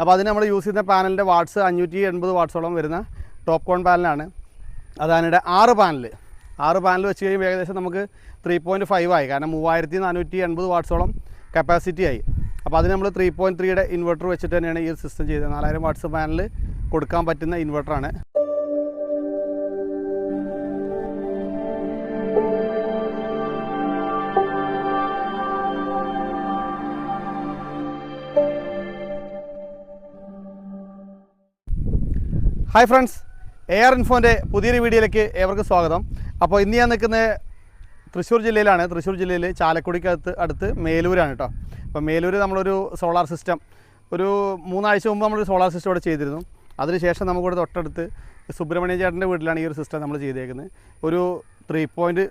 അപ്പോൾ അതിന് നമ്മൾ യൂസ് ചെയ്യുന്ന പാനലിന്റെ വാട്ട്സ് അഞ്ഞൂറ്റി എൺപത് വാട്ട്സോളം വരുന്ന ടോപ്പ് കോൺ പാനലാണ് അതാണിടെ ആറ് പാനൽ ആറ് പാനൽ വെച്ച് കഴിയുമ്പോൾ ഏകദേശം നമുക്ക് ത്രീ പോയിന്റ് ഫൈവ് ആയി. കാരണം മൂവായിരത്തി നാനൂറ്റി എൺപത് വാട്ട്സോളം കപ്പാസിറ്റി ആയി. അപ്പോൾ അതിന് നമ്മൾ ത്രീ പോയിന്റ് ത്രീയുടെ ഇൻവെർട്ടർ വെച്ചിട്ട് തന്നെയാണ് ഈ സിസ്റ്റം ചെയ്തത്. നാലായിരം വാട്ട്സ് പാനൽ കൊടുക്കാൻ പറ്റുന്ന ഇൻവെർട്ടറാണ് ഹായ് ഫ്രണ്ട്സ് എ ആർ ഇൻഫോന്റെ പുതിയൊരു വീഡിയോയിലേക്ക് ഏവർക്കും സ്വാഗതം. അപ്പോൾ ഇന്ന് ഞാൻ നിൽക്കുന്നത് തൃശ്ശൂർ ജില്ലയിലാണ്. തൃശ്ശൂർ ജില്ലയിൽ ചാലക്കുടിക്കകത്ത് അടുത്ത് മേലൂരാണ് കേട്ടോ. അപ്പോൾ മേലൂർ നമ്മളൊരു സോളാർ സിസ്റ്റം ഒരു മൂന്നാഴ്ച മുമ്പ് നമ്മളൊരു സോളാർ സിസ്റ്റം ഇവിടെ ചെയ്തിരുന്നു. അതിനുശേഷം നമുക്കിവിടെ തൊട്ടടുത്ത് സുബ്രഹ്മണ്യ ചേട്ടന്റെ വീട്ടിലാണ് ഈ ഒരു സിസ്റ്റം നമ്മൾ ചെയ്തേക്കുന്നത്. ഒരു three point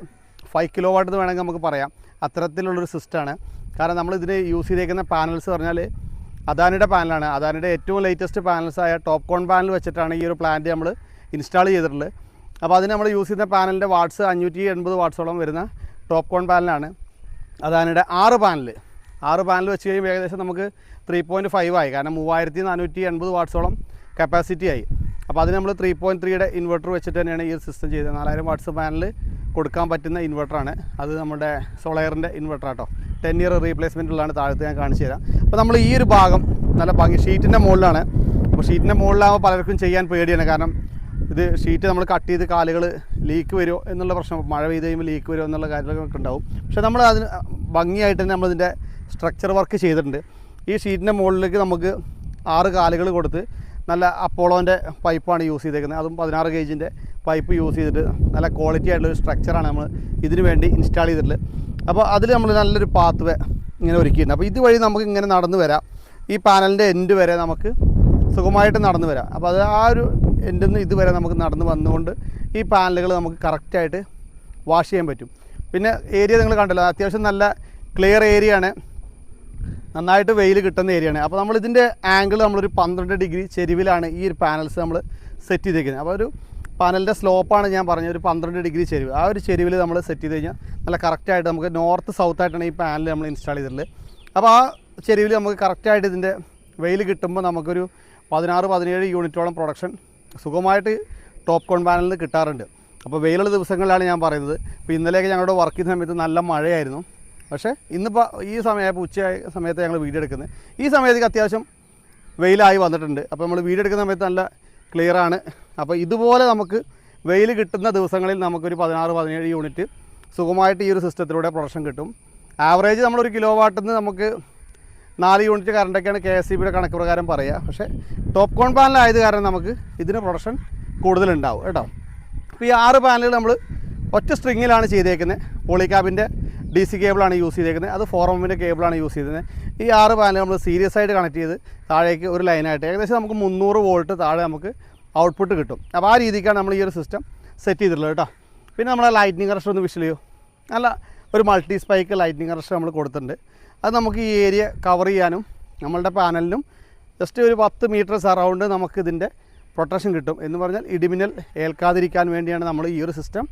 five kilo watt എന്ന് വേണമെങ്കിൽ നമുക്ക് പറയാം. അത്തരത്തിലുള്ളൊരു സിസ്റ്റമാണ്. കാരണം നമ്മൾ ഇതിന് യൂസ് ചെയ്തേക്കുന്ന പാനൽസ് പറഞ്ഞാൽ അദാനിയുടെ പാനലാണ്. അദാനിയുടെ ഏറ്റവും ലേറ്റസ്റ്റ് പാനൽസായ ടോപ്പ് കോൺ പാനൽ വെച്ചിട്ടാണ് ഈ ഒരു പ്ലാന്റ് നമ്മൾ ഇൻസ്റ്റാൾ ചെയ്തിട്ടുള്ളത്. അപ്പോൾ അതിന് നമ്മൾ യൂസ് ചെയ്യുന്ന പാനലിന്റെ വാട്ട്സ് അഞ്ഞൂറ്റി എൺപത് വാട്ട്സോളം വരുന്ന ടോപ്പ് കോൺ പാനലാണ്. അദാനിയുടെ ആറ് പാനൽ. ആറ് പാനൽ വെച്ച് കഴിയുമ്പോൾ ഏകദേശം നമുക്ക് ത്രീ പോയിന്റ് ഫൈവ് ആയി. കാരണം മൂവായിരത്തി നാനൂറ്റി എൺപത് വാട്ട്സോളം കപ്പാസിറ്റി ആയി. അപ്പോൾ അതിന് നമ്മൾ ത്രീ പോയിന്റ് ത്രീയുടെ ഇൻവെർട്ടർ വെച്ചിട്ട് തന്നെയാണ് ഈ ഒരു സിസ്റ്റം ചെയ്തത്. നാലായിരം വാട്ട്സ് പാനൽ കൊടുക്കാൻ പറ്റുന്ന ഇൻവെർട്ടറാണ് അത് നമ്മുടെ സോളയറിന്റെ ഇൻവെർട്ടർ കേട്ടോ ടെൻ ഇയർ റീപ്ലേസ്മെന്റ് ഉള്ളതാണ് താഴത്ത് ഞാൻ കാണിച്ചു തരാം. അപ്പോൾ നമ്മൾ ഈ ഒരു ഭാഗം നല്ല ഭംഗി ഷീറ്റിന്റെ മുകളിലാണ്. അപ്പോൾ ഷീറ്റിന്റെ മുകളിലാകുമ്പോൾ പലർക്കും ചെയ്യാൻ പേടിയാണ്. കാരണം ഇത് ഷീറ്റ് നമ്മൾ കട്ട് ചെയ്ത് കാലുകൾ ലീക്ക് വരുമോ എന്നുള്ള പ്രശ്നം മഴ പെയ്ത് കഴിയുമ്പോൾ ലീക്ക് വരുമോ എന്നുള്ള കാര്യങ്ങളൊക്കെ ഉണ്ടാവും. പക്ഷേ നമ്മൾ അതിന് ഭംഗിയായിട്ട് തന്നെ നമ്മളിതിന്റെ സ്ട്രക്ചർ വർക്ക് ചെയ്തിട്ടുണ്ട്. ഈ ഷീറ്റിന്റെ മുകളിലേക്ക് നമുക്ക് ആറ് കാലുകൾ കൊടുത്ത് നല്ല അപ്പോളോന്റെ പൈപ്പാണ് യൂസ് ചെയ്തേക്കുന്നത്. അതും പതിനാറ് ഗേജിന്റെ പൈപ്പ് യൂസ് ചെയ്തിട്ട് നല്ല ക്വാളിറ്റി ആയിട്ടുള്ള ഒരു സ്ട്രക്ചറാണ് നമ്മൾ ഇതിനു വേണ്ടി ഇൻസ്റ്റാൾ ചെയ്തിട്ടുള്ളത്. അപ്പോൾ അതിൽ നമ്മൾ നല്ലൊരു പാത്ത് വേ ഇങ്ങനെ ഒരുക്കിയിട്ടുണ്ട്. അപ്പോൾ ഇതുവഴി നമുക്ക് ഇങ്ങനെ നടന്നു വരാം. ഈ പാനലിന്റെ എൻഡ് വരെ നമുക്ക് സുഖമായിട്ട് നടന്നു വരാം. അപ്പോൾ അത് ആ ഒരു എൻഡിൽ നിന്ന് ഇതുവരെ നമുക്ക് നടന്ന് വന്നുകൊണ്ട് ഈ പാനലുകൾ നമുക്ക് കറക്റ്റായിട്ട് വാഷ് ചെയ്യാൻ പറ്റും. പിന്നെ ഏരിയ നിങ്ങൾ കണ്ടല്ലോ അത്യാവശ്യം നല്ല ക്ലിയർ ഏരിയ ആണ്. നന്നായിട്ട് വെയിൽ കിട്ടുന്ന ഏരിയ ആണ്. അപ്പോൾ നമ്മൾ ഇതിന്റെ ആംഗിൾ നമ്മളൊരു പന്ത്രണ്ട് ഡിഗ്രി ചെരിവിലാണ് ഈ ഒരു പാനൽസ് നമ്മൾ സെറ്റ് ചെയ്തേക്കുന്നത്. അപ്പോൾ ഒരു പാനലിന്റെ സ്ലോപ്പാണ് ഞാൻ പറഞ്ഞത് ഒരു പന്ത്രണ്ട് ഡിഗ്രി ചെരുവ്. ആ ഒരു ചെരുവിൽ നമ്മൾ സെറ്റ് ചെയ്ത് കഴിഞ്ഞാൽ നല്ല കറക്റ്റായിട്ട് നമുക്ക് നോർത്ത് സൗത്ത് ആയിട്ടാണ് ഈ പാനൽ നമ്മൾ ഇൻസ്റ്റാൾ ചെയ്തിട്ടുള്ളത്. അപ്പോൾ ആ ചെരുവിൽ നമുക്ക് കറക്റ്റായിട്ട് ഇതിന്റെ വെയിൽ കിട്ടുമ്പോൾ നമുക്കൊരു പതിനാറ് പതിനേഴ് യൂണിറ്റോളം പ്രൊഡക്ഷൻ സുഖമായിട്ട് ടോപ്പ് കോൺ പാനലിൽ നിന്ന് കിട്ടാറുണ്ട്. അപ്പോൾ വെയിലുള്ള ദിവസങ്ങളിലാണ് ഞാൻ പറയുന്നത്. ഇപ്പോൾ ഇന്നലെയൊക്കെ ഞങ്ങളുടെ വർക്ക് ചെയ്യുന്ന സമയത്ത് നല്ല മഴയായിരുന്നു. പക്ഷേ ഇന്നിപ്പോൾ ഈ സമയമായപ്പോൾ ഉച്ച സമയത്ത് ഞങ്ങൾ വീഡിയോ എടുക്കുന്നത് ഈ സമയത്തേക്ക് അത്യാവശ്യം വെയിലായി വന്നിട്ടുണ്ട്. അപ്പോൾ നമ്മൾ വീഡിയോ എടുക്കുന്ന സമയത്ത് നല്ല ക്ലിയർ ആണ്. അപ്പോൾ ഇതുപോലെ നമുക്ക് വെയിൽ കിട്ടുന്ന ദിവസങ്ങളിൽ നമുക്കൊരു പതിനാറ് പതിനേഴ് യൂണിറ്റ് സുഖമായിട്ട് ഈ ഒരു സിസ്റ്റത്തിലൂടെ പ്രൊഡക്ഷൻ കിട്ടും. ആവറേജ് നമ്മളൊരു കിലോ വാട്ടിൽ നിന്ന് നമുക്ക് നാല് യൂണിറ്റ് കറണ്ടൊക്കെയാണ് കെ എസ് സി ബിയുടെ കണക്ക് പ്രകാരം പറയുക പക്ഷേ ടോപ്പ് കോൺ പാനലായത് കാരണം നമുക്ക് ഇതിന് പ്രൊഡക്ഷൻ കൂടുതലുണ്ടാവും കേട്ടോ. അപ്പോൾ ഈ ആറ് പാനലുകൾ നമ്മൾ ഒറ്റ സ്ട്രിങ്ങിലാണ് ചെയ്തേക്കുന്നത് പോളിക്യാബിന്റെ ഡി സി കേബിളാണ് യൂസ് ചെയ്തേക്കുന്നത്. അത് ഫോർ എമ്മിന്റെ കേബിളാണ് യൂസ് ചെയ്തത് ഈ ആറ് പാനൽ നമ്മൾ സീരിയസ് ആയിട്ട് കണക്ട് ചെയ്ത് താഴേക്ക് ഒരു ലൈനായിട്ട് ഏകദേശം നമുക്ക് മുന്നൂറ് വോൾട്ട് താഴെ നമുക്ക് ഔട്ട്പുട്ട് കിട്ടും. അപ്പോൾ ആ രീതിക്കാണ് നമ്മൾ ഈ ഒരു സിസ്റ്റം സെറ്റ് ചെയ്തിട്ടുള്ളത് കേട്ടോ. പിന്നെ നമ്മളെ ലൈറ്റിനിങ് കറക്ഷൻ ഒന്ന് വിഷൽ ചെയ്യോ നല്ല ഒരു മൾട്ടി സ്പൈക്ക് ലൈറ്റിനിങ് കറക്ഷൻ നമ്മൾ കൊടുത്തിട്ടുണ്ട്. അത് നമുക്ക് ഈ ഏരിയ കവർ ചെയ്യാനും നമ്മളുടെ പാനലിനും ജസ്റ്റ് ഒരു പത്ത് മീറ്റർ സറൗണ്ട് നമുക്ക് ഇതിന്റെ പ്രൊട്ടക്ഷൻ കിട്ടും. എന്ന് പറഞ്ഞാൽ ഇടിമിന്നൽ ഏൽക്കാതിരിക്കാൻ വേണ്ടിയാണ് നമ്മൾ ഈ ഒരു സിസ്റ്റം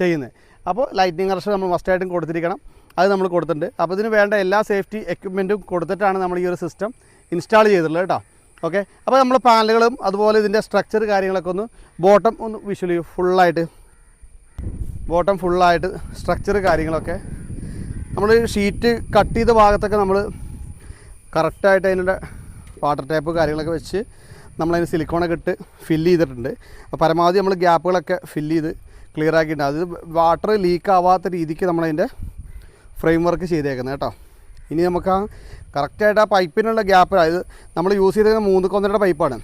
ചെയ്യുന്നത്. അപ്പോൾ ലൈറ്റിനിങ് അറസ്റ്റ് നമ്മൾ മസ്റ്റായിട്ടും കൊടുത്തിരിക്കണം. അത് നമ്മൾ കൊടുത്തിട്ടുണ്ട്. അപ്പോൾ ഇതിന് വേണ്ട എല്ലാ സേഫ്റ്റി എക്യുപ്മെന്റും കൊടുത്തിട്ടാണ് നമ്മൾ ഈ ഒരു സിസ്റ്റം ഇൻസ്റ്റാൾ ചെയ്തിട്ടുള്ളത് കേട്ടോ. ഓക്കെ അപ്പോൾ നമ്മൾ പാനലുകളും അതുപോലെ ഇതിന്റെ സ്ട്രക്ചർ കാര്യങ്ങളൊക്കെ ഒന്ന് ബോട്ടം ഒന്ന് വിഷ്വലി ഫുള്ളായിട്ട് ബോട്ടം ഫുള്ളായിട്ട് സ്ട്രക്ചർ കാര്യങ്ങളൊക്കെ നമ്മൾ ഷീറ്റ് കട്ട് ചെയ്ത ഭാഗത്തൊക്കെ നമ്മൾ കറക്റ്റായിട്ട് അതിന്റെ വാട്ടർ ടാപ്പ് കാര്യങ്ങളൊക്കെ വെച്ച് നമ്മളതിന് സിലിക്കോണൊക്കെ ഇട്ട് ഫില്ല് ചെയ്തിട്ടുണ്ട്. അപ്പോൾ പരമാവധി നമ്മൾ ഗ്യാപ്പുകളൊക്കെ ഫില്ല് ചെയ്ത് ക്ലിയർ ആക്കിയിട്ടുണ്ട്. അത് വാട്ടർ ലീക്ക് ആവാത്ത രീതിക്ക് നമ്മളതിന്റെ ഫ്രെയിം വർക്ക് ചെയ്തേക്കുന്നത് കേട്ടോ. ഇനി നമുക്ക് ആ കറക്റ്റായിട്ട് ആ പൈപ്പിനുള്ള ഗ്യാപ്പ് അതായത് നമ്മൾ യൂസ് ചെയ്തത് മൂന്ന് കൊന്നരുടെ പൈപ്പാണ്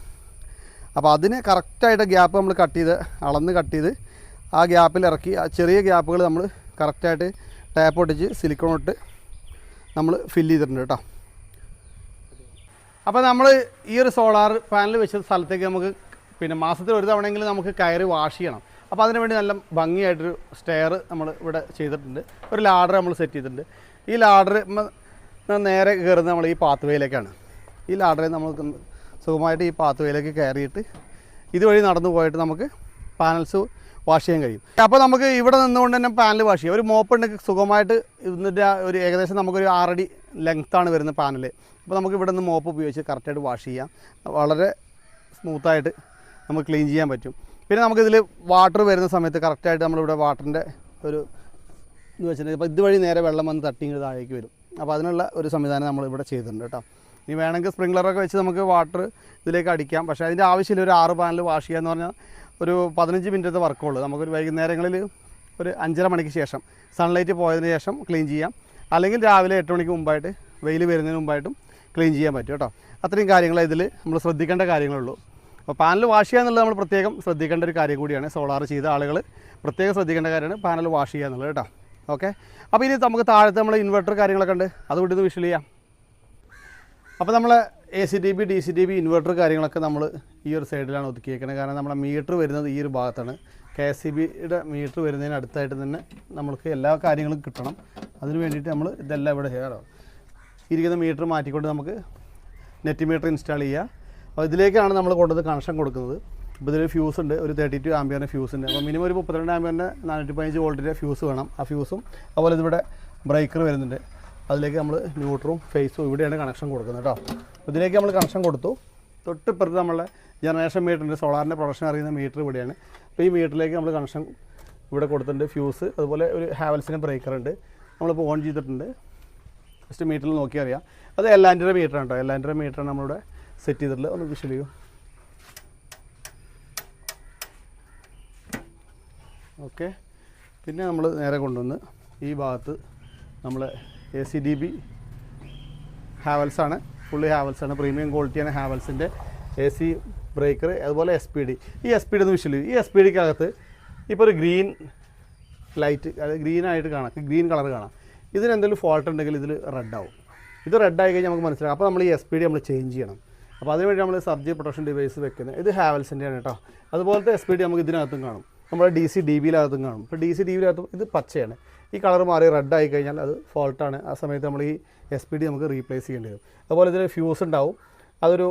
അപ്പോൾ അതിന് കറക്റ്റായിട്ട് ഗ്യാപ്പ് നമ്മൾ കട്ട് ചെയ്ത് അളന്ന് കട്ട് ചെയ്ത് ആ ഗ്യാപ്പിൽ ഇറക്കി ആ ചെറിയ ഗ്യാപ്പുകൾ നമ്മൾ കറക്റ്റായിട്ട് ടാപ്പ് ഒട്ടിച്ച് സിലിക്കോൺ ഇട്ട് നമ്മൾ ഫില്ല് ചെയ്തിട്ടുണ്ട് കേട്ടോ. അപ്പോൾ നമ്മൾ ഈ ഒരു സോളാർ പാനൽ വെച്ച സ്ഥലത്തേക്ക് നമുക്ക് പിന്നെ മാസത്തിൽ ഒരു തവണയെങ്കിലും നമുക്ക് കയറി വാഷ് ചെയ്യണം. അപ്പോൾ അതിനുവേണ്ടി നല്ല ഭംഗിയായിട്ടൊരു സ്റ്റെയർ നമ്മൾ ഇവിടെ ചെയ്തിട്ടുണ്ട്. ഒരു ലാഡർ നമ്മൾ സെറ്റ് ചെയ്തിട്ടുണ്ട്. ഈ ലാഡർ നേരെ കയറുന്നത് നമ്മൾ ഈ പാത്ത് വേയിലേക്കാണ് ഈ ലാഡറിൽ നമ്മൾ സുഖമായിട്ട് ഈ പാത്ത് വേയിലേക്ക് കയറിയിട്ട് ഇതുവഴി നടന്നു പോയിട്ട് നമുക്ക് പാനൽസ് വാഷ് ചെയ്യാൻ കഴിയും. അപ്പോൾ നമുക്ക് ഇവിടെ നിന്നുകൊണ്ട് തന്നെ പാനൽ വാഷ് ചെയ്യാം. ഒരു മോപ്പ് ഉണ്ടെങ്കിൽ സുഖമായിട്ട് ഇതിന്റെ ഒരു ഏകദേശം നമുക്കൊരു ആറടി ലെങ്ത്താണ് വരുന്ന പാനൽ അപ്പോൾ നമുക്ക് ഇവിടെ നിന്ന് മോപ്പ് ഉപയോഗിച്ച് കറക്റ്റായിട്ട് വാഷ് ചെയ്യാം. വളരെ സ്മൂത്തായിട്ട് നമുക്ക് ക്ലീൻ ചെയ്യാൻ പറ്റും. പിന്നെ നമുക്കിതിൽ വാട്ടർ വരുന്ന സമയത്ത് കറക്റ്റായിട്ട് നമ്മളിവിടെ വാട്ടറിന്റെ ഒരു ഇത് വെച്ചിട്ടുണ്ടെങ്കിൽ ഇപ്പോൾ ഇതുവഴി നേരെ വെള്ളം വന്ന് തട്ടി ഇങ്ങോട്ട് താഴേക്ക് വരും. അപ്പോൾ അതിനുള്ള ഒരു സംവിധാനം നമ്മളിവിടെ ചെയ്തിട്ടുണ്ട് കേട്ടോ. ഇനി വേണമെങ്കിൽ സ്പ്രിംഗ്ലറൊക്കെ വെച്ച് നമുക്ക് വാട്ടർ ഇതിലേക്ക് അടിക്കാം. പക്ഷേ അതിന്റെ ആവശ്യമില്ല. ഒരു ആറ് പാനൽ വാഷ് ചെയ്യുക എന്ന് പറഞ്ഞാൽ ഒരു പതിനഞ്ച് മിനിറ്റത്തെ വർക്കുള്ളൂ നമുക്കൊരു വൈകുന്നേരങ്ങളിൽ ഒരു അഞ്ചര മണിക്ക് ശേഷം സൺലൈറ്റ് പോയതിന് ശേഷം ക്ലീൻ ചെയ്യാം. അല്ലെങ്കിൽ രാവിലെ എട്ട് മണിക്ക് മുമ്പായിട്ട് വെയിൽ വരുന്നതിന് മുമ്പായിട്ടും ക്ലീൻ ചെയ്യാൻ പറ്റും കേട്ടോ. അത്രയും കാര്യങ്ങൾ ഇതിൽ നമ്മൾ ശ്രദ്ധിക്കേണ്ട കാര്യങ്ങളുള്ളൂ അപ്പോൾ പാനൽ വാഷ് ചെയ്യുക എന്നുള്ളത് നമ്മൾ പ്രത്യേകം ശ്രദ്ധിക്കേണ്ട ഒരു കാര്യം കൂടിയാണ്. സോളാർ ചെയ്ത ആളുകൾ പ്രത്യേകം ശ്രദ്ധിക്കേണ്ട കാര്യമാണ് പാനൽ വാഷ് ചെയ്യുക എന്നുള്ളത് കേട്ടോ. ഓക്കെ? അപ്പോൾ ഇനി നമുക്ക് താഴത്തെ നമ്മൾ ഇൻവെർട്ടർ കാര്യങ്ങളൊക്കെ ഉണ്ട്. അതുകൊണ്ട് ഇത് വിഷ്വൽ ചെയ്യാം. അപ്പോൾ നമ്മൾ A C T B D C T B inverter കാര്യങ്ങളൊക്കെ നമ്മൾ ഈ ഒരു സൈഡിലാണ് ഒതുക്കിയേക്കുന്നത് കാരണം നമ്മുടെ മീറ്റർ വരുന്നത് ഈ ഒരു ഭാഗത്താണ്. കെ എസ് സി ബിയുടെ മീറ്റർ വരുന്നതിന് അടുത്തായിട്ട് തന്നെ നമ്മൾക്ക് എല്ലാ കാര്യങ്ങളും കിട്ടണം. അതിന് വേണ്ടിയിട്ട് നമ്മൾ ഇതെല്ലാം ഇവിടെ ചെയ്യണം ഇരിക്കുന്ന മീറ്റർ മാറ്റിക്കൊണ്ട് നമുക്ക് നെറ്റ് മീറ്റർ ഇൻസ്റ്റാൾ ചെയ്യുക അപ്പോൾ ഇതിലേക്കാണ് നമ്മൾ കൊണ്ടുവന്ന് കണക്ഷൻ കൊടുക്കുന്നത്. അപ്പോൾ ഇതിൽ ഫ്യൂസ് ഉണ്ട് ഒരു തേർട്ടി ടു ആംബിയറിന്റെ ഫ്യൂസ് ഉണ്ട് അപ്പോൾ മിനിമം ഒരു മുപ്പത്തിരണ്ട് ആംബിയറിന്റെ നാനൂറ്റി പതിനഞ്ച് വോൾട്ടിന്റെ ഫ്യൂസ് വേണം. ആ ഫ്യൂസും അതുപോലെ ഇതിവിടെ ബ്രേക്കർ വരുന്നുണ്ട്. അതിലേക്ക് നമ്മൾ ന്യൂട്രും ഫേസും ഇവിടെയാണ് കണക്ഷൻ കൊടുക്കുന്നത് കേട്ടോ. ഇതിലേക്ക് നമ്മൾ കണക്ഷൻ കൊടുത്തു. തൊട്ടിപ്പുറത്ത് നമ്മളെ ജനറേഷൻ മീറ്ററിന്റെ സോളാറിന്റെ പ്രൊഡക്ഷൻ അറിയുന്ന മീറ്റർ ഇവിടെയാണ്. അപ്പോൾ ഈ മീറ്ററിലേക്ക് നമ്മൾ കണക്ഷൻ ഇവിടെ കൊടുത്തിട്ടുണ്ട് ഫ്യൂസ് അതുപോലെ ഒരു ഹാവൽസിന്റെ ബ്രേക്കർ ഉണ്ട്. നമ്മളിപ്പോൾ ഓൺ ചെയ്തിട്ടുണ്ട്. ജസ്റ്റ് മീറ്ററിൽ നോക്കിയറിയാം അത് എല്ലാന്റെ മീറ്ററാണ് കേട്ടോ. എല്ലാന്റെ മീറ്ററാണ് നമ്മളിവിടെ സെറ്റ് ചെയ്തിട്ടില്ല. ഒന്ന് വിഷ്വൽ ചെയ്യൂ. ഓക്കെ പിന്നെ നമ്മൾ നേരെ കൊണ്ടുവന്ന് ഈ ഭാഗത്ത് നമ്മൾ എ സി ഡി ബി ഹാവൽസാണ്. ഫുള്ളി ഹാവൽസാണ്. പ്രീമിയം ക്വാളിറ്റിയാണ് ഹാവൽസിന്റെ എ സി ബ്രേക്കർ അതുപോലെ എസ് പി ഡി ഈ എസ് പി ഡി ഒന്ന് വിഷ്വൽ ചെയ്യൂ. ഈ എസ് പി ഡിക്കകത്ത് ഇപ്പോൾ ഒരു ഗ്രീൻ ലൈറ്റ് അതായത് ഗ്രീൻ ആയിട്ട് കാണാം. ഗ്രീൻ കളർ കാണാം. ഇതിന് എന്തെങ്കിലും ഫോൾട്ട് ഉണ്ടെങ്കിൽ ഇതിൽ റെഡ് ആവും. ഇത് റെഡ് ആയി കഴിഞ്ഞാൽ നമുക്ക് മനസ്സിലാക്കാം അപ്പോൾ നമ്മൾ ഈ എസ് പി ഡി നമ്മൾ ചേഞ്ച് ചെയ്യണം. അപ്പോൾ അതിനുവേണ്ടി നമ്മൾ സർജി പ്രൊട്ടക്ഷൻ ഡിവൈസ് വെക്കുന്നത് ഇത് ഹാവൽസിന്റെയാണ് കേട്ടോ. അതുപോലത്തെ എസ് പി ഡി നമുക്ക് ഇതിനകത്തും കാണും. നമ്മുടെ ഡി സി ഡി ബിയിലകത്തും കാണും. ഇപ്പോൾ ഡി സി ഡി ബിയിലകത്തും ഇത് പച്ചയാണ്. ഈ കളർ മാറി റെഡ് ആയി കഴിഞ്ഞാൽ അത് ഫോൾട്ടാണ് ആ സമയത്ത് നമ്മൾ ഈ എസ് പി ഡി നമുക്ക് റീപ്ലേസ് ചെയ്യേണ്ടി വരും. അതുപോലെ ഇതിൽ ഫ്യൂസ് ഉണ്ടാവും. അതൊരു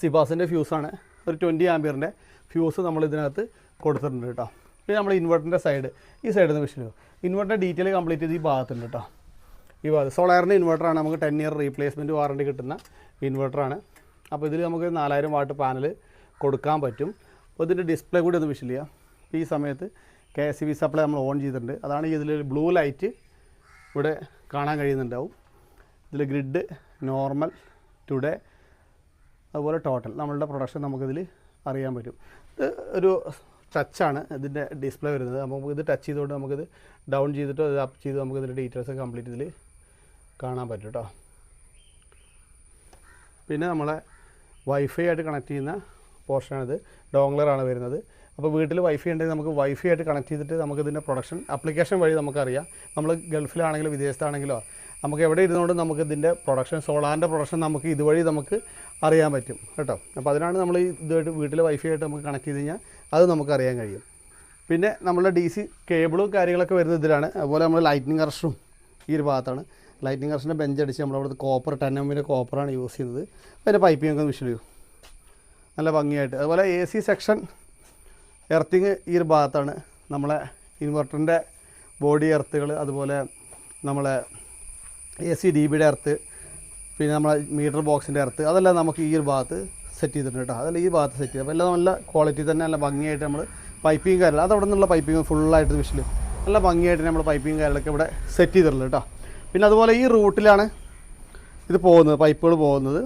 സിബാസിന്റെ ഫ്യൂസാണ് ഒരു ട്വന്റി ആംബിയറിന്റെ ഫ്യൂസ് നമ്മൾ ഇതിനകത്ത് കൊടുത്തിട്ടുണ്ട് കേട്ടോ. പിന്നെ നമ്മൾ ഇൻവെർട്ടറിന്റെ സൈഡ് ഈ സൈഡിൽ നിന്ന് വിഷയം ഇൻവെർട്ടറിന്റെ ഡീറ്റെയിൽ കംപ്ലീറ്റ് ചെയ്ത് ഈ ഭാഗത്തുണ്ട് കേട്ടോ. ഈ ഭാഗത്ത് സോളാറിന്റെ ഇൻവെർട്ടറാണ് നമുക്ക് ടെൻ ഇയർ റീപ്ലേസ്മെന്റ് വാറണ്ടി കിട്ടുന്ന ഇൻവെർട്ടറാണ് അപ്പോൾ ഇതിൽ നമുക്ക് നാലായിരം വാട്ട് പാനൽ കൊടുക്കാൻ പറ്റും. അപ്പോൾ ഇതിന്റെ ഡിസ്പ്ലേ കൂടി ഒന്ന് വിഷില്ല ഈ സമയത്ത് കെ എസ് ബി സപ്ലൈ നമ്മൾ ഓൺ ചെയ്തിട്ടുണ്ട്. അതാണ് ഇതിൽ ബ്ലൂ ലൈറ്റ് ഇവിടെ കാണാൻ കഴിയുന്നുണ്ടാവും. ഇതിൽ ഗ്രിഡ് നോർമൽ ടുഡേ അതുപോലെ ടോട്ടൽ നമ്മളുടെ പ്രൊഡക്ഷൻ നമുക്കിതിൽ അറിയാൻ പറ്റും. ഇത് ഒരു ടച്ചാണ് ഇതിന്റെ ഡിസ്പ്ലേ വരുന്നത്. അപ്പോൾ നമുക്ക് ഇത് ടച്ച് ചെയ്തുകൊണ്ട് നമുക്കിത് ഡൗൺ ചെയ്തിട്ടോ അത് അപ്പ് ചെയ്ത് നമുക്ക് ഇതിന്റെ ഡീറ്റെയിൽസ് കംപ്ലീറ്റ് ഇതിൽ കാണാൻ പറ്റും കേട്ടോ പിന്നെ നമ്മളെ വൈഫൈ ആയിട്ട് കണക്ട് ചെയ്യുന്ന പോർഷനാണിത് ഡോങ്ലറാണ് വരുന്നത്. അപ്പോൾ വീട്ടിൽ വൈഫൈ ഉണ്ടെങ്കിൽ നമുക്ക് വൈഫൈ ആയിട്ട് കണക്ട് ചെയ്തിട്ട് നമുക്ക് ഇതിന്റെ പ്രൊഡക്ഷൻ ആപ്ലിക്കേഷൻ വഴി നമുക്കറിയാം. നമ്മൾ ഗൾഫിലാണെങ്കിലും വിദേശത്താണെങ്കിലോ നമുക്ക് എവിടെ ഇരുന്നുകൊണ്ട് നമുക്ക് ഇതിന്റെ പ്രൊഡക്ഷൻ സോളാറിന്റെ പ്രൊഡക്ഷൻ നമുക്ക് ഇതുവഴി നമുക്ക് അറിയാൻ പറ്റും കേട്ടോ. അപ്പോൾ അതിനാണ് നമ്മൾ ഇതുമായിട്ട് വീട്ടിൽ വൈഫൈ ആയിട്ട് നമുക്ക് കണക്ട് ചെയ്ത് കഴിഞ്ഞാൽ അത് നമുക്ക് അറിയാൻ കഴിയും. പിന്നെ നമ്മളുടെ ഡി സി കേബിളും കാര്യങ്ങളൊക്കെ വരുന്ന ഇതിലാണ്. അതുപോലെ നമ്മൾ ലൈറ്റിനിങ് അറസ്റ്റും ഈ ഒരു ഭാഗത്താണ്. ലൈറ്റിനിങ് അറസ്റ്റിന്റെ ബെഞ്ച് അടിച്ച് നമ്മളവിടുത്തെ കോപ്പർ ടെൻ എമ്മിന്റെ കോപ്പറാണ് യൂസ് ചെയ്യുന്നത്. അതിന്റെ പൈപ്പിംഗ് ഒക്കെ വിഷ്വൽ ചെയ്യും നല്ല ഭംഗിയായിട്ട്. അതുപോലെ എ സി സെക്ഷൻ എർത്തിങ് ഈ ഒരു ഭാഗത്താണ് നമ്മളെ ഇൻവെർട്ടറിന്റെ ബോഡി എർത്തുകൾ അതുപോലെ നമ്മളെ എ സി ഡി ബിയുടെ എർത്ത് പിന്നെ നമ്മളെ മീറ്റർ ബോക്സിന്റെ എർത്ത് അതെല്ലാം നമുക്ക് ഈ ഒരു ഭാഗത്ത് സെറ്റ് ചെയ്തിട്ടുണ്ട് കേട്ടോ അതെല്ലാം ഈ ഭാഗത്ത് സെറ്റ് ചെയ്ത്. അപ്പോൾ എല്ലാം നല്ല ക്വാളിറ്റി തന്നെ നല്ല ഭംഗിയായിട്ട് നമ്മൾ പൈപ്പിംഗ് കാര്യങ്ങൾ അത് അവിടെ നിന്നുള്ള പൈപ്പിംഗ് ഫുള്ളായിട്ട് വിഷയം നല്ല ഭംഗിയായിട്ട് നമ്മൾ പൈപ്പിംഗ് കാര്യങ്ങളൊക്കെ ഇവിടെ സെറ്റ് ചെയ്തിട്ടുള്ളൂ കേട്ടോ പിന്നെ അതുപോലെ ഈ റൂട്ടിലാണ് ഇത് പോകുന്നത് പൈപ്പുകൾ പോകുന്നത്.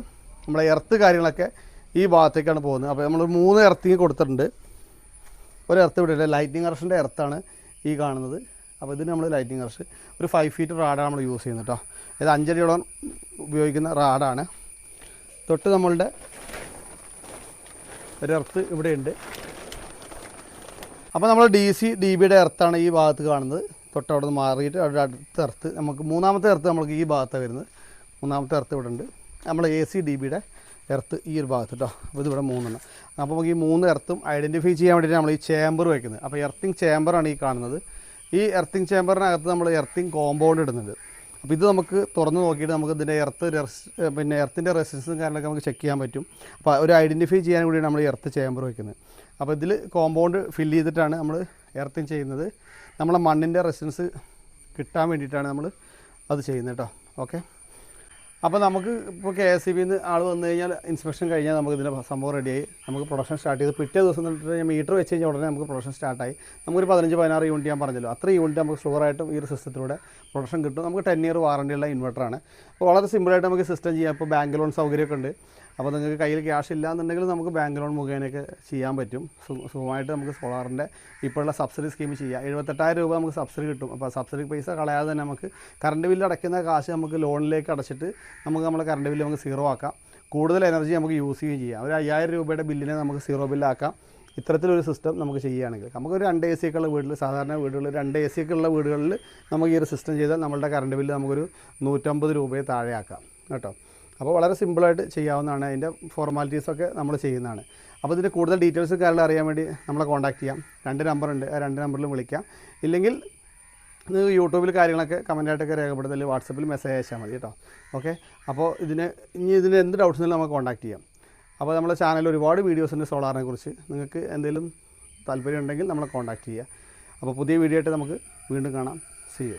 നമ്മളെ എർത്ത് കാര്യങ്ങളൊക്കെ ഈ ഭാഗത്തേക്കാണ് പോകുന്നത്. അപ്പോൾ നമ്മൾ മൂന്ന് എർത്തിങ് കൊടുത്തിട്ടുണ്ട്. ഒരു എർത്ത് ഇവിടെ ഇല്ല ലൈറ്റിംഗ് അർഷിന്റെ എർത്താണ് ഈ കാണുന്നത്. അപ്പോൾ ഇതിന് നമ്മൾ ലൈറ്റിംഗ് അർഷ് ഒരു ഫൈവ് ഫീറ്റ് റാഡാണ് നമ്മൾ യൂസ് ചെയ്യുന്നത് കേട്ടോ ഇത് അഞ്ചടിയോളം ഉപയോഗിക്കുന്ന റാഡാണ് തൊട്ട് നമ്മളുടെ ഒരു എർത്ത് ഇവിടെയുണ്ട്. അപ്പോൾ നമ്മൾ ഡി സി ഡി ബിയുടെ എർത്താണ് ഈ ഭാഗത്ത് കാണുന്നത്. തൊട്ട് അവിടെ നിന്ന് മാറിയിട്ട് അവിടെ അടുത്ത എർത്ത് നമുക്ക് മൂന്നാമത്തെ എർത്ത് നമുക്ക് ഈ ഭാഗത്താണ് വരുന്നത്. മൂന്നാമത്തെ എർത്ത് ഇവിടെ ഉണ്ട്. നമ്മൾ എ സി ഡി ബിയുടെ എർത്ത് ഈ ഒരു ഭാഗത്ത് കേട്ടോ അപ്പോൾ ഇതിവിടെ മൂന്നെണ്ണം. അപ്പോൾ നമുക്ക് ഈ മൂന്ന് എർത്തും ഐഡന്റിഫൈ ചെയ്യാൻ വേണ്ടിയിട്ട് നമ്മൾ ഈ ചേമ്പർ വയ്ക്കുന്നത് അപ്പോൾ എർത്തിങ് ചേമ്പറാണ് ഈ കാണുന്നത്. ഈ എർത്തിങ് ചേമ്പറിനകത്ത് നമ്മൾ എർത്തിങ് കോമ്പൗണ്ട് ഇടുന്നുണ്ട്. അപ്പോൾ ഇത് നമുക്ക് തുറന്ന് നോക്കിയിട്ട് നമുക്ക് ഇതിന്റെ എർത്ത് പിന്നെ എർത്തിന്റെ റെസിസ്റ്റൻസും കാര്യങ്ങളൊക്കെ നമുക്ക് ചെക്ക് ചെയ്യാൻ പറ്റും. അപ്പോൾ ഒരു ഐഡന്റിഫൈ ചെയ്യാൻ കൂടിയാണ് നമ്മൾ എർത്ത് ചേമ്പർ വയ്ക്കുന്നത് അപ്പോൾ ഇതിൽ കോമ്പൗണ്ട് ഫില്ല് ചെയ്തിട്ടാണ് നമ്മൾ എർത്തിങ് ചെയ്യുന്നത്. നമ്മളെ മണ്ണിന്റെ റെസിഡൻസ് കിട്ടാൻ വേണ്ടിയിട്ടാണ് നമ്മൾ അത് ചെയ്യുന്നത് കേട്ടോ ഓക്കെ? അപ്പോൾ നമുക്ക് ഇപ്പോൾ കെ എസ് സി ബിന്ന് ആൾ വന്നു കഴിഞ്ഞാൽ ഇൻസ്പെക്ഷൻ കഴിഞ്ഞാൽ നമുക്ക് ഇതിന്റെ സംഭവം റെഡിയായി നമുക്ക് പ്രൊഡക്ഷൻ സ്റ്റാർട്ട് ചെയ്ത് പിറ്റേ ദിവസം തൊട്ട് മീറ്റർ വെച്ച് കഴിഞ്ഞാൽ ഉടനെ നമുക്ക് പ്രൊഡക്ഷൻ സ്റ്റാർട്ടായി നമുക്കൊരു പതിനഞ്ച് പതിനാറ് യൂണിറ്റ് ഞാൻ പറഞ്ഞല്ലോ. അത്ര യൂണിറ്റ് നമുക്ക് ഷുവറായിട്ടും ഈ ഒരു സിസ്റ്റത്തിലൂടെ പ്രൊഡക്ഷൻ കിട്ടും. നമുക്ക് ടെൻ ഇയർ വാറണ്ടിയുള്ള ഇൻവെർട്ടറാണ് അപ്പോൾ വളരെ സിമ്പിളായിട്ട് നമുക്ക് സിസ്റ്റം ചെയ്യാം. ഇപ്പോൾ ബാങ്ക് ലോൺ സൗകര്യമൊക്കെ ഉണ്ട്. അപ്പോൾ നിങ്ങൾക്ക് കയ്യിൽ ക്യാഷ് ഇല്ല എന്നുണ്ടെങ്കിൽ നമുക്ക് ബാങ്ക് ലോൺ മുഖേനയൊക്കെ ചെയ്യാൻ പറ്റും. സുഖമായിട്ട് നമുക്ക് സോളാറിന്റെ ഇപ്പോഴുള്ള സബ്സിഡി സ്കീം ചെയ്യാം. എഴുപത്തെട്ടായിരം രൂപ നമുക്ക് സബ്സിഡി കിട്ടും. അപ്പോൾ സബ്സിഡി പൈസ കളയാതെ തന്നെ നമുക്ക് കറണ്ട് ബില്ല് അടയ്ക്കുന്ന കാശ് നമുക്ക് ലോണിലേക്ക് അടച്ചിട്ട് നമുക്ക് നമ്മുടെ കറണ്ട് ബില്ല് നമുക്ക് സീറോ ആക്കാം. കൂടുതൽ എനർജി നമുക്ക് യൂസ് ചെയ്യുകയും ചെയ്യാം. ഒരു അയ്യായിരം രൂപയുടെ ബില്ലിനെ നമുക്ക് സീറോ ബില്ലാക്കാം ഇത്തരത്തിലൊരു സിസ്റ്റം നമുക്ക് ചെയ്യുകയാണെങ്കിൽ നമുക്കൊരു രണ്ട് എ സി ഒക്കെ ഉള്ള വീട്ടിൽ സാധാരണ വീടുകളിൽ രണ്ട് എ സി ഒക്കെ ഉള്ള വീടുകളിൽ നമുക്ക് ഈ ഒരു സിസ്റ്റം ചെയ്താൽ നമ്മളുടെ കറണ്ട് ബില്ല് നമുക്കൊരു നൂറ്റമ്പത് രൂപയെ താഴെ ആക്കാം കേട്ടോ? അപ്പോൾ വളരെ സിമ്പിളായിട്ട് ചെയ്യാവുന്നതാണ്. അതിന്റെ ഫോർമാലിറ്റീസൊക്കെ നമ്മൾ ചെയ്യുന്നതാണ്. അപ്പോൾ ഇതിന്റെ കൂടുതൽ ഡീറ്റെയിൽസ് കാര്യങ്ങൾ അറിയാൻ വേണ്ടി നമ്മളെ കോൺടാക്ട് ചെയ്യാം. രണ്ട് നമ്പറുണ്ട് ആ രണ്ട് നമ്പറിലും വിളിക്കാം. ഇല്ലെങ്കിൽ നിങ്ങൾക്ക് യൂട്യൂബിൽ കാര്യങ്ങളൊക്കെ കമന്റായിട്ടൊക്കെ രേഖപ്പെടുത്തൽ വാട്സപ്പിൽ മെസ്സേജ് അയച്ചാൽ മതി കേട്ടോ. ഓക്കെ അപ്പോൾ ഇതിന് ഇനി ഇതിന് എന്ത് ഡൗട്ട്സ് ഉണ്ടെങ്കിലും നമുക്ക് കോൺടാക്ട് ചെയ്യാം. അപ്പോൾ നമ്മുടെ ചാനലിൽ ഒരുപാട് വീഡിയോസ് ഉണ്ട് സോളാറിനെ കുറിച്ച്. നിങ്ങൾക്ക് എന്തെങ്കിലും താല്പര്യം ഉണ്ടെങ്കിൽ നമ്മളെ കോൺടാക്ട് ചെയ്യുക അപ്പോൾ പുതിയ വീഡിയോ ആയിട്ട് നമുക്ക് വീണ്ടും കാണാം. C U